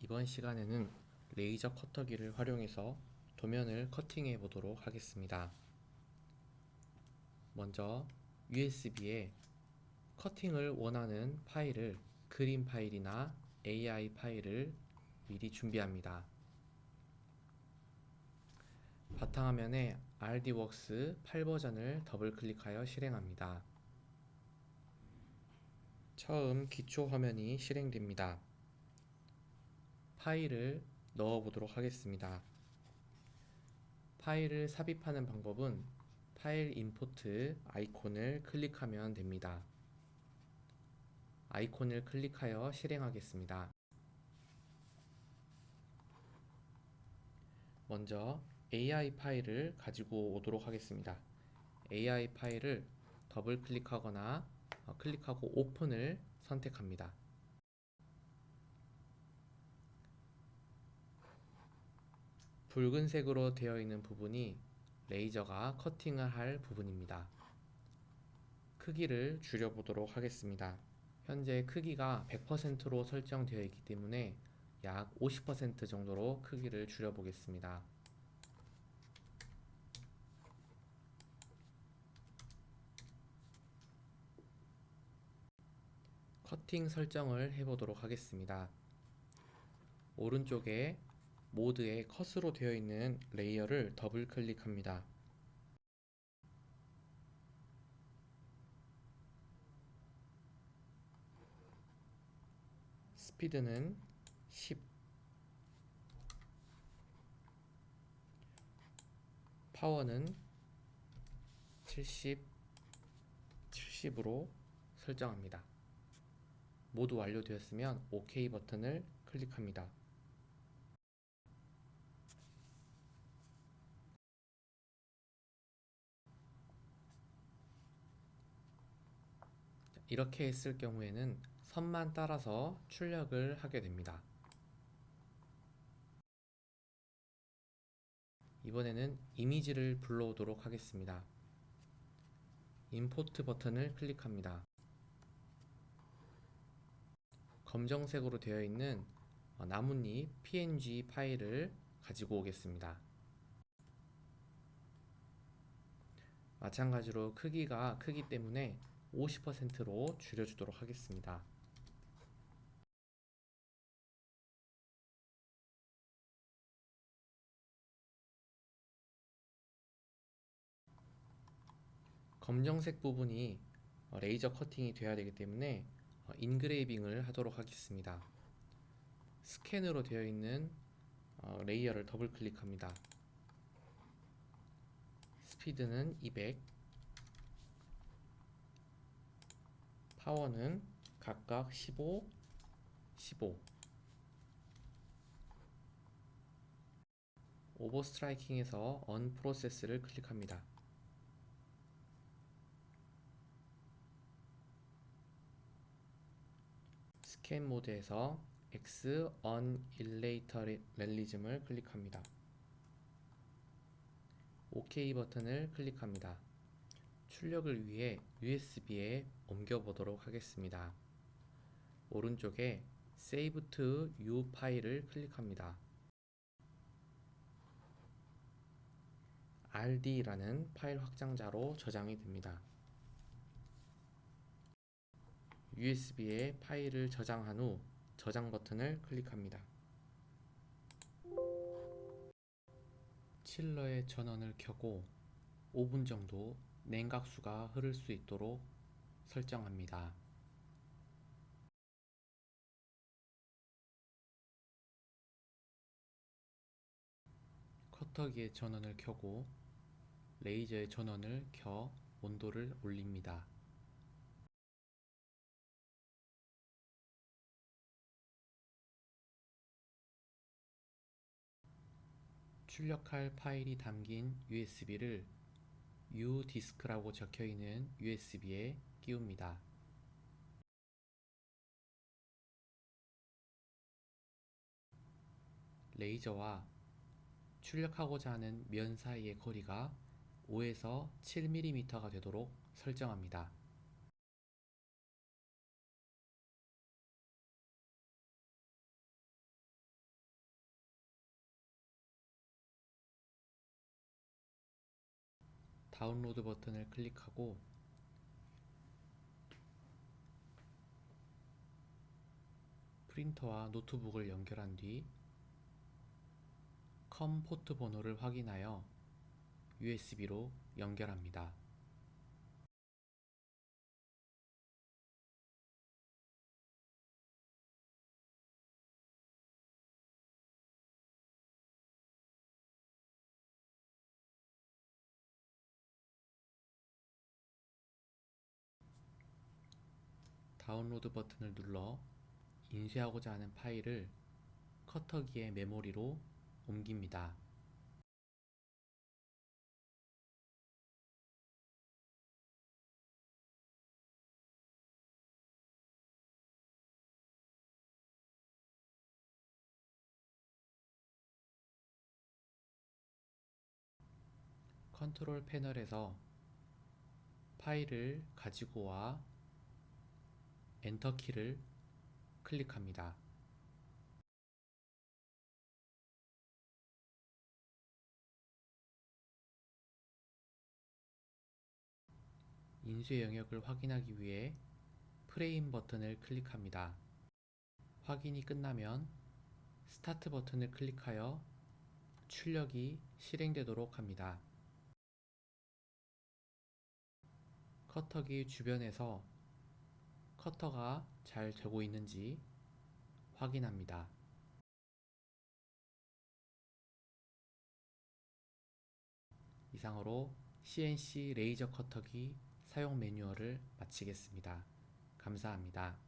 이번 시간에는 레이저 커터기를 활용해서 도면을 커팅해 보도록 하겠습니다. 먼저 USB에 커팅을 원하는 파일을 그림 파일이나 AI 파일을 미리 준비합니다. 바탕화면에 RDWorks 8버전을 더블 클릭하여 실행합니다. 처음 기초 화면이 실행됩니다. 파일을 넣어 보도록 하겠습니다. 파일을 삽입하는 방법은 파일 임포트 아이콘을 클릭하면 됩니다. 아이콘을 클릭하여 실행하겠습니다. 먼저 AI 파일을 가지고 오도록 하겠습니다. AI 파일을 더블 클릭하거나 어, 클릭하고 오픈을 선택합니다. 붉은색으로 되어 있는 부분이 레이저가 커팅을 할 부분입니다. 크기를 줄여보도록 하겠습니다. 현재 크기가 100%로 설정되어 있기 때문에 약 50% 정도로 크기를 줄여보겠습니다. 커팅 설정을 해보도록 하겠습니다. 오른쪽에 모드에 컷으로 되어 있는 레이어를 더블 클릭합니다. 스피드는 10 파워는 70 70으로 설정합니다. 모두 완료되었으면 OK 버튼을 클릭합니다. 이렇게 했을 경우에는 선만 따라서 출력을 하게 됩니다. 이번에는 이미지를 불러오도록 하겠습니다. 임포트 버튼을 클릭합니다. 검정색으로 되어 있는 어, 나뭇잎 png 파일을 가지고 오겠습니다. 마찬가지로 크기가 크기 때문에 50%로 줄여주도록 하겠습니다. 검정색 부분이 어, 레이저 커팅이 되어야 되기 때문에 어, 인그레이빙을 하도록 하겠습니다. 스캔으로 되어 있는 어, 레이어를 더블 클릭합니다. 스피드는 200 파워는 각각 15, 15 오버스트라이킹에서 언 프로세스를 클릭합니다. 스캔 모드에서 X Unillateralism을 클릭합니다. OK 버튼을 클릭합니다. 출력을 위해 USB에 옮겨 보도록 하겠습니다. 오른쪽에 Save to U 파일을 클릭합니다. RD라는 파일 확장자로 저장이 됩니다. USB에 파일을 저장한 후 저장 버튼을 클릭합니다. 칠러의 전원을 켜고 5분 정도 냉각수가 흐를 수 있도록 설정합니다. 커터기의 전원을 켜고 레이저의 전원을 켜 온도를 올립니다. 출력할 파일이 담긴 USB를 U 디스크라고 적혀 있는 USB에 끼웁니다. 레이저와 출력하고자 하는 면 사이의 거리가 5에서 7mm가 되도록 설정합니다. 다운로드 버튼을 클릭하고 프린터와 노트북을 연결한 뒤 컴 포트 번호를 확인하여 USB로 연결합니다. 다운로드 버튼을 눌러 인쇄하고자 하는 파일을 커터기의 메모리로 옮깁니다. 컨트롤 패널에서 파일을 가지고 와 엔터 키를 클릭합니다. 인쇄 영역을 확인하기 위해 프레임 버튼을 클릭합니다. 확인이 끝나면 스타트 버튼을 클릭하여 출력이 실행되도록 합니다. 커터기 주변에서 커터가 잘 되고 있는지 확인합니다. 이상으로 CNC 레이저 커터기 사용 매뉴얼을 마치겠습니다. 감사합니다.